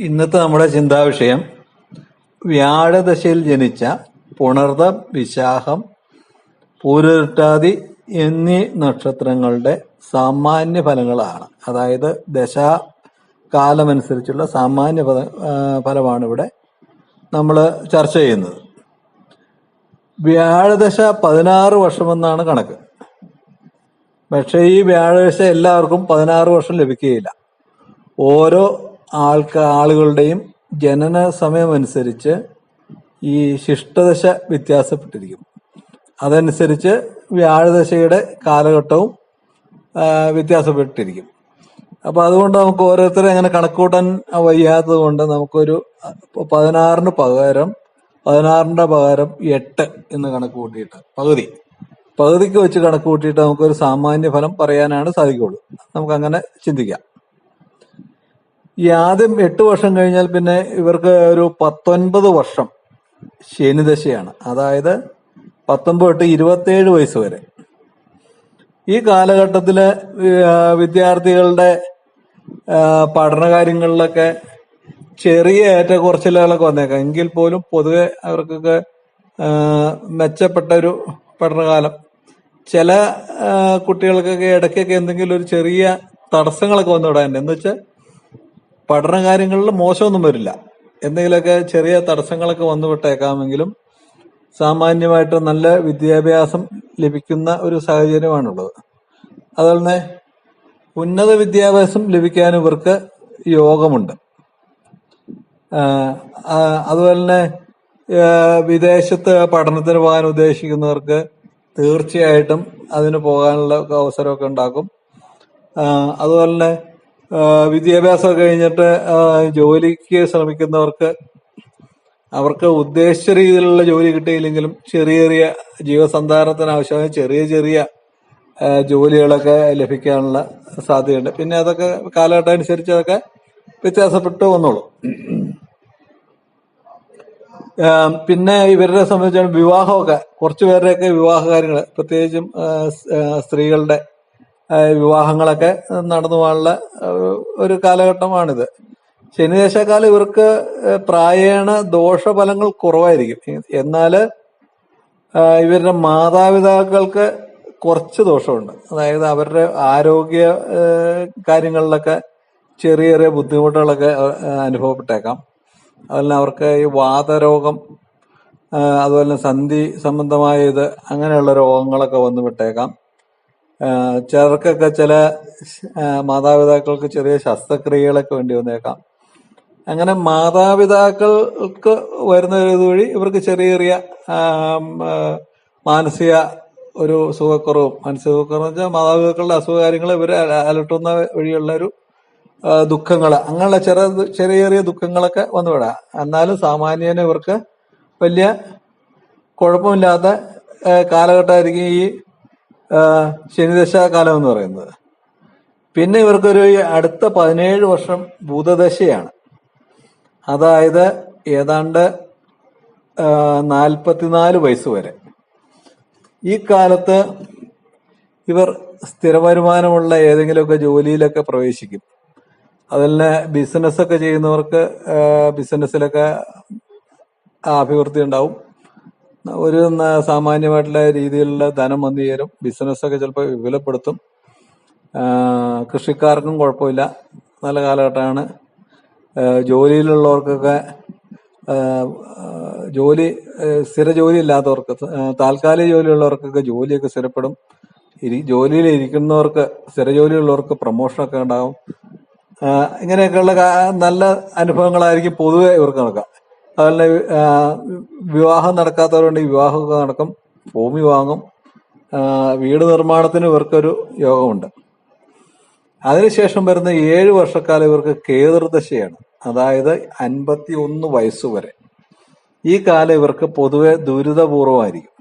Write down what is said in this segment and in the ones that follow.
ഇന്നത്തെ നമ്മുടെ ചിന്താവിഷയം വ്യാഴദശയിൽ ജനിച്ച പുണർതം വിശാഖം പൂരട്ടാതി എന്നീ നക്ഷത്രങ്ങളുടെ സാമാന്യ ഫലങ്ങളാണ്. അതായത് ദശാകാലമനുസരിച്ചുള്ള സാമാന്യ ഫല ഫലമാണ് ഇവിടെ നമ്മൾ ചർച്ച ചെയ്യുന്നത്. വ്യാഴദശ പതിനാറ് വർഷമെന്നാണ് കണക്ക്. പക്ഷേ ഈ വ്യാഴദശ എല്ലാവർക്കും പതിനാറ് വർഷം ലഭിക്കുകയില്ല. ഓരോ ആൾക്ക ആളുകളുടെയും ജനന സമയമനുസരിച്ച് ഈ ശിഷ്ടദശ വ്യത്യാസപ്പെട്ടിരിക്കും. അതനുസരിച്ച് വ്യാഴദശയുടെ കാലഘട്ടവും വ്യത്യാസപ്പെട്ടിരിക്കും. അപ്പൊ അതുകൊണ്ട് നമുക്ക് ഓരോരുത്തരെ അങ്ങനെ കണക്കൂട്ടാൻ വയ്യാത്തത് കൊണ്ട് നമുക്കൊരു പതിനാറിന് പകരം പതിനാറിന്റെ പകരം എട്ട് എന്ന് കണക്ക് കൂട്ടിയിട്ട് പകുതി. പകുതിക്ക് വെച്ച് കണക്ക് കൂട്ടിയിട്ട് നമുക്കൊരു സാമാന്യ ഫലം പറയാനാണ് സാധിക്കുള്ളൂ നമുക്ക് അങ്ങനെ ചിന്തിക്കാം. ഈ ആദ്യം എട്ട് വർഷം കഴിഞ്ഞാൽ പിന്നെ ഇവർക്ക് ഒരു പത്തൊൻപത് വർഷം ശനിദശയാണ്. അതായത് പത്തൊമ്പത് തൊട്ട് ഇരുപത്തേഴ് വയസ്സ് വരെ. ഈ കാലഘട്ടത്തിൽ വിദ്യാർത്ഥികളുടെ പഠന പഠനകാര്യങ്ങളിലൊക്കെ ചെറിയ ഏറ്റക്കുറച്ചിലുകളൊക്കെ വന്നേക്കാം. എങ്കിൽ പോലും പൊതുവെ അവർക്കൊക്കെ മെച്ചപ്പെട്ട ഒരു പഠനകാലം. ചില കുട്ടികൾക്കൊക്കെ ഇടയ്ക്കൊക്കെ എന്തെങ്കിലും ഒരു ചെറിയ തടസ്സങ്ങളൊക്കെ വന്നു വിടാൻ എന്ന് വെച്ചാൽ പഠനകാര്യങ്ങളിൽ മോശമൊന്നും വരില്ല. എന്തെങ്കിലുമൊക്കെ ചെറിയ തടസ്സങ്ങളൊക്കെ വന്നു വിട്ടേക്കാമെങ്കിലും സാമാന്യമായിട്ട് നല്ല വിദ്യാഭ്യാസം ലഭിക്കുന്ന ഒരു സാഹചര്യമാണുള്ളത്. അതുപോലെ തന്നെ ഉന്നത വിദ്യാഭ്യാസം ലഭിക്കാൻ ഇവർക്ക് യോഗമുണ്ട്. അതുപോലെ തന്നെ വിദേശത്ത് പഠനത്തിന് പോകാൻ ഉദ്ദേശിക്കുന്നവർക്ക് തീർച്ചയായിട്ടും അതിന് പോകാനുള്ള അവസരമൊക്കെ ഉണ്ടാക്കും അതുപോലെ തന്നെ വിദ്യാഭ്യാസം കഴിഞ്ഞിട്ട് ജോലിക്ക് ശ്രമിക്കുന്നവർക്ക് അവർക്ക് ഉദ്ദേശിച്ച രീതിയിലുള്ള ജോലി കിട്ടിയില്ലെങ്കിലും ചെറിയ ചെറിയ ജീവസന്ധാരണത്തിന് ആവശ്യമായ ചെറിയ ചെറിയ ജോലികളൊക്കെ ലഭിക്കാനുള്ള സാധ്യതയുണ്ട്. പിന്നെ അതൊക്കെ കാലഘട്ടം അനുസരിച്ച് അതൊക്കെ വ്യത്യാസപ്പെട്ടു വന്നോളൂ. പിന്നെ ഇവരെ സംബന്ധിച്ചാണ് വിവാഹമൊക്കെ കുറച്ചു പേരുടെയൊക്കെ വിവാഹ കാര്യങ്ങൾ പ്രത്യേകിച്ചും സ്ത്രീകളുടെ വിവാഹങ്ങളൊക്കെ നടന്നു പോകാനുള്ള ഒരു കാലഘട്ടമാണിത്. ശനിദേശക്കാലം ഇവർക്ക് പ്രായേണ ദോഷഫലങ്ങൾ കുറവായിരിക്കും. എന്നാൽ ഇവരുടെ മാതാപിതാക്കൾക്ക് കുറച്ച് ദോഷമുണ്ട്. അതായത് അവരുടെ ആരോഗ്യ കാര്യങ്ങളിലൊക്കെ ചെറിയ ചെറിയ ബുദ്ധിമുട്ടുകളൊക്കെ അനുഭവപ്പെട്ടേക്കാം. അതുപോലെ അവർക്ക് ഈ വാതരോഗം അതുപോലെ സന്ധി സംബന്ധമായ ഇത് അങ്ങനെയുള്ള രോഗങ്ങളൊക്കെ വന്നു വിട്ടേക്കാം ചിലർക്കൊക്കെ ചില മാതാപിതാക്കൾക്ക് ചെറിയ ശസ്ത്രക്രിയകളൊക്കെ വേണ്ടി വന്നേക്കാം. അങ്ങനെ മാതാപിതാക്കൾക്ക് വരുന്ന ഒരു ഇവർക്ക് ചെറിയ ചെറിയ മാനസിക ഒരു സുഖക്കുറവും മാനസിക സുഖക്കുറവ് വെച്ചാൽ മാതാപിതാക്കളുടെ അസുഖകാര്യങ്ങൾ ഇവരെ അല- അലട്ടുന്ന വഴിയുള്ള ഒരു ദുഃഖങ്ങൾ അങ്ങനെയുള്ള ചെറിയ ചെറിയ ചെറിയ ദുഃഖങ്ങളൊക്കെ വന്നുവിടാം എന്നാലും സാമാന്യേന ഇവർക്ക് വലിയ കുഴപ്പമില്ലാത്ത കാലഘട്ടമായിരിക്കും ഈ ശനിദശ കാലം എന്ന് പറയുന്നത്. പിന്നെ ഇവർക്കൊരു അടുത്ത പതിനേഴ് വർഷം ഭൂതദശയാണ്. അതായത് ഏതാണ്ട് നാൽപ്പത്തിനാല് വയസ്സ് വരെ. ഈ കാലത്ത് ഇവർ സ്ഥിര വരുമാനമുള്ള ഏതെങ്കിലുമൊക്കെ ജോലിയിലൊക്കെ പ്രവേശിക്കും. അതിൽ ബിസിനസ് ഒക്കെ ചെയ്യുന്നവർക്ക് ബിസിനസ്സിലൊക്കെ അഭിവൃദ്ധി ഉണ്ടാവും. ഒരു സാമാന്യമായിട്ടുള്ള രീതിയിലുള്ള ധനം വന്നു ചേരും. ബിസിനസ്സൊക്കെ ചിലപ്പോൾ വിപുലപ്പെടുത്തും. കൃഷിക്കാർക്കും കുഴപ്പമില്ല. നല്ല കാലഘട്ടമാണ്. ജോലിയിലുള്ളവർക്കൊക്കെ ജോലി സ്ഥിര ജോലി ഇല്ലാത്തവർക്ക് താൽക്കാലിക ജോലിയുള്ളവർക്കൊക്കെ ജോലിയൊക്കെ സ്ഥിരപ്പെടും. ജോലിയിൽ ഇരിക്കുന്നവർക്ക് സ്ഥിര ജോലിയുള്ളവർക്ക് പ്രൊമോഷനൊക്കെ ഉണ്ടാകും. ഇങ്ങനെയൊക്കെയുള്ള നല്ല അനുഭവങ്ങളായിരിക്കും പൊതുവെ ഇവർക്ക് നടക്കുക. അതുപോലെ വിവാഹം നടക്കാത്തവരുണ്ട് വിവാഹമൊക്കെ നടക്കും ഭൂമി വാങ്ങും വീട് നിർമ്മാണത്തിന് ഇവർക്കൊരു യോഗമുണ്ട്. അതിനുശേഷം വരുന്ന ഏഴ് വർഷക്കാലം ഇവർക്ക് കേതൃദശയാണ് അതായത് അൻപത്തി ഒന്ന് വയസ്സ് വരെ. ഈ കാലം ഇവർക്ക് പൊതുവെ ദുരിതപൂർവമായിരിക്കും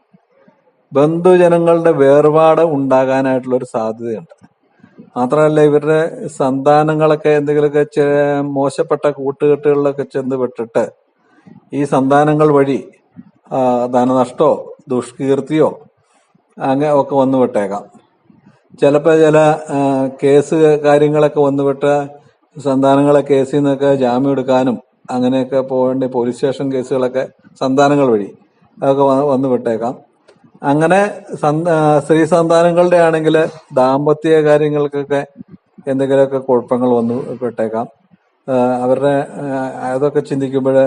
ബന്ധുജനങ്ങളുടെ വേർപാട് ഉണ്ടാകാനായിട്ടുള്ള ഒരു സാധ്യതയുണ്ട്. മാത്രമല്ല ഇവരുടെ സന്താനങ്ങളൊക്കെ എന്തെങ്കിലുമൊക്കെ മോശപ്പെട്ട കൂട്ടുകെട്ടുകളിലൊക്കെ ചെന്ന് വിട്ടിട്ട് ഈ സന്താനങ്ങൾ വഴി ധനനഷ്ടോ ദുഷ്കീർത്തിയോ അങ്ങനെ ഒക്കെ വന്നു വിട്ടേക്കാം. ചിലപ്പോൾ ചില കേസ് കാര്യങ്ങളൊക്കെ വന്നുവിട്ട് സന്താനങ്ങളെ കേസിൽ നിന്നൊക്കെ ജാമ്യം എടുക്കാനും അങ്ങനെയൊക്കെ പോകേണ്ട പോലീസ് സ്റ്റേഷൻ കേസുകളൊക്കെ സന്താനങ്ങൾ വഴി അതൊക്കെ വന്നു വിട്ടേക്കാം. അങ്ങനെ സ്ത്രീ സന്താനങ്ങളുടെ ആണെങ്കിൽ ദാമ്പത്യ കാര്യങ്ങൾക്കൊക്കെ എന്തെങ്കിലുമൊക്കെ കുഴപ്പങ്ങൾ വന്നു വിട്ടേക്കാം. അവരുടെ അതൊക്കെ ചിന്തിക്കുമ്പോൾ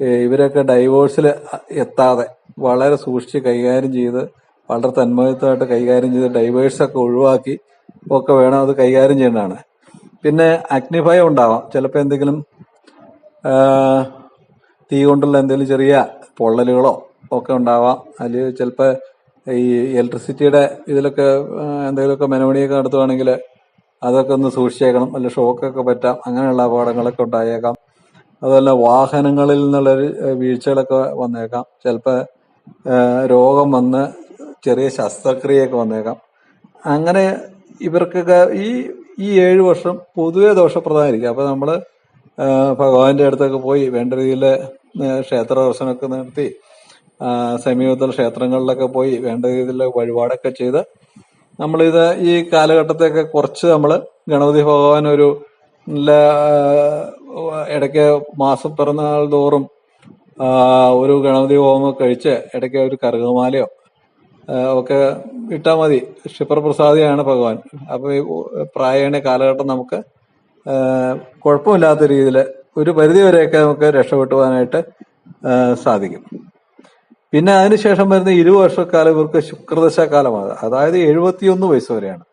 ഇവരൊക്കെ ഡൈവോഴ്സിൽ എത്താതെ വളരെ സൂക്ഷിച്ച് കൈകാര്യം ചെയ്ത് വളരെ തന്മയത്വമായിട്ട് കൈകാര്യം ചെയ്ത് ഡൈവേഴ്സൊക്കെ ഒഴിവാക്കി ഒക്കെ വേണം അത് കൈകാര്യം ചെയ്യേണ്ടതാണ്. പിന്നെ അഗ്നിഭയം ഉണ്ടാവാം. ചിലപ്പോൾ എന്തെങ്കിലും തീ കൊണ്ടുള്ള എന്തെങ്കിലും ചെറിയ പൊള്ളലുകളോ ഒക്കെ ഉണ്ടാവാം. അതിൽ ചിലപ്പോൾ ഈ ഇലക്ട്രിസിറ്റിയുടെ ഇതിലൊക്കെ എന്തെങ്കിലുമൊക്കെ മെനമണിയൊക്കെ നടത്തുവാണെങ്കിൽ അതൊക്കെ ഒന്ന് സൂക്ഷിച്ചേക്കണം. അല്ല ഷോക്കൊക്കെ പറ്റാം. അങ്ങനെയുള്ള അപകടങ്ങളൊക്കെ ഉണ്ടായേക്കാം. അതുപോലെ വാഹനങ്ങളിൽ നിന്നുള്ളൊരു ഏഹ്, വീഴ്ചകളൊക്കെ വന്നേക്കാം. ചിലപ്പോൾ രോഗം വന്ന് ചെറിയ ശസ്ത്രക്രിയയൊക്കെ വന്നേക്കാം. അങ്ങനെ ഇവർക്കൊക്കെ ഈ ഈ ഏഴ് വർഷം പൊതുവെ ദോഷപ്രദമായിരിക്കും. അപ്പോൾ നമ്മൾ ഭഗവാന്റെ അടുത്തൊക്കെ പോയി വേണ്ട രീതിയിൽ ക്ഷേത്ര ദർശനമൊക്കെ നടത്തി സമീപത്തുള്ള ക്ഷേത്രങ്ങളിലൊക്കെ പോയി വേണ്ട രീതിയിൽ വഴിപാടൊക്കെ ചെയ്ത് നമ്മളിത് ഈ കാലഘട്ടത്തെയൊക്കെ കുറച്ച് നമ്മൾ ഗണപതി ഭഗവാൻ ഒരു നല്ല ഇടയ്ക്ക് മാസം പിറന്നാൾ തോറും ഒരു ഗണപതി ഹോമം കഴിച്ച് ഇടയ്ക്ക് ഒരു കറുകമാലയോ ഒക്കെ ഇട്ടാൽ മതി. ക്ഷിപ്രപ്രസാദിയാണ് ഭഗവാൻ. അപ്പൊ ഈ പ്രായണ കാലഘട്ടം നമുക്ക് കുഴപ്പമില്ലാത്ത രീതിയിൽ ഒരു പരിധി വരെയൊക്കെ നമുക്ക് രക്ഷപ്പെട്ടുവാനായിട്ട് സാധിക്കും. പിന്നെ അതിനുശേഷം വരുന്ന ഇരുപത് വർഷക്കാലം ഇവർക്ക് ശുക്രദശ കാലമാണ്. അതായത് എഴുപത്തിയൊന്ന് വയസ്സ് വരെയാണ്.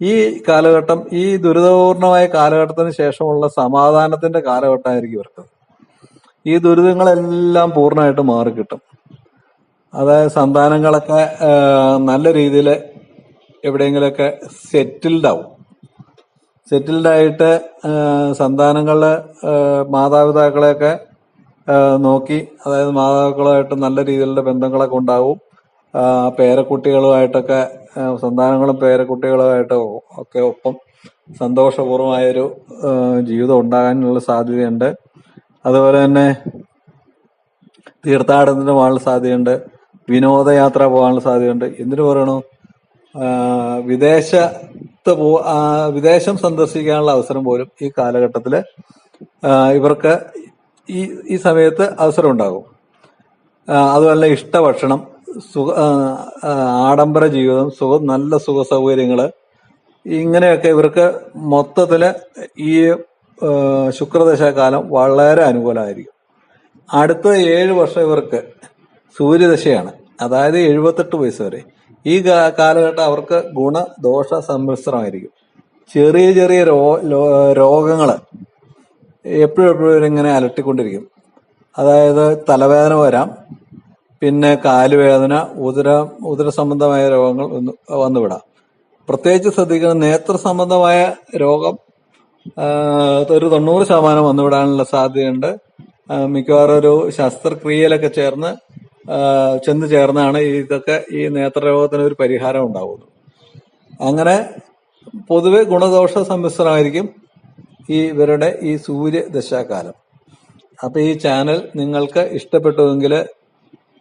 ഈ കാലഘട്ടം ഈ ദുരിതപൂർണമായ കാലഘട്ടത്തിന് ശേഷമുള്ള സമാധാനത്തിന്റെ കാലഘട്ടമായിരിക്കും ഇവർക്ക്. ഈ ദുരിതങ്ങളെല്ലാം പൂർണമായിട്ട് മാറിക്കിട്ടും. അതായത് സന്താനങ്ങളൊക്കെ നല്ല രീതിയിൽ എവിടെയെങ്കിലുമൊക്കെ സെറ്റിൽഡ് ആവും സെറ്റിൽഡ് ആയിട്ട് സന്താനങ്ങളെ മാതാപിതാക്കളെയൊക്കെ നോക്കി അതായത് മാതാക്കളുമായിട്ട് നല്ല രീതിയിലുള്ള ബന്ധങ്ങളൊക്കെ ഉണ്ടാവും. പേരക്കുട്ടികളുമായിട്ടൊക്കെ സന്താനങ്ങളും പേരക്കുട്ടികളുമായിട്ടോ ഒക്കെ ഒപ്പം സന്തോഷപൂർവമായൊരു ജീവിതം ഉണ്ടാകാനുള്ള സാധ്യതയുണ്ട്. അതുപോലെ തന്നെ തീർത്ഥാടനത്തിന് പോകാനുള്ള സാധ്യതയുണ്ട്. വിനോദയാത്ര പോകാനുള്ള സാധ്യതയുണ്ട്. എന്തിനു പറയണു? വിദേശത്ത് പോ വിദേശം സന്ദർശിക്കാനുള്ള അവസരം പോലും ഈ കാലഘട്ടത്തിൽ ഇവർക്ക് ഈ ഈ സമയത്ത് അവസരം ഉണ്ടാകും അതുപോലെ ഇഷ്ട ഭക്ഷണം സുഖ ആഡംബര ജീവിതം സുഖ നല്ല സുഖ സൗകര്യങ്ങൾ ഇങ്ങനെയൊക്കെ ഇവർക്ക് മൊത്തത്തിൽ ഈ ശുക്രദശാകാലം വളരെ അനുകൂലമായിരിക്കും. അടുത്ത ഏഴ് വർഷം ഇവർക്ക് സൂര്യദശയാണ്. അതായത് എഴുപത്തെട്ട് വയസ്സ് വരെ. ഈ കാലഘട്ടം അവർക്ക് ഗുണ ദോഷ സമ്മിശ്രമായിരിക്കും. ചെറിയ ചെറിയ രോ ലോ- രോഗങ്ങൾ എപ്പോഴും എപ്പോഴും ഇങ്ങനെ അലട്ടിക്കൊണ്ടിരിക്കും. അതായത് തലവേദന വരാം പിന്നെ കാലുവേദന ഉദര ഉദര സംബന്ധമായ രോഗങ്ങൾ വന്ന് വന്നുവിടാം. പ്രത്യേകിച്ച് ശ്രദ്ധിക്കണം നേത്ര സംബന്ധമായ രോഗം ഒരു തൊണ്ണൂറ് ശതമാനം വന്നുവിടാനുള്ള സാധ്യതയുണ്ട്. മിക്കവാറും ഒരു ശസ്ത്രക്രിയയിലൊക്കെ ചേർന്ന് ചെന്ന് ചേർന്നാണ് ഇതൊക്കെ ഈ നേത്രരോഗത്തിന് ഒരു പരിഹാരം ഉണ്ടാവുന്നത്. അങ്ങനെ പൊതുവെ ഗുണദോഷ സമ്മിശ്രമായിരിക്കും ഈ ഇവരുടെ ഈ സൂര്യദശാകാലം അപ്പൊ ഈ ചാനൽ നിങ്ങൾക്ക് ഇഷ്ടപ്പെട്ടുവെങ്കിൽ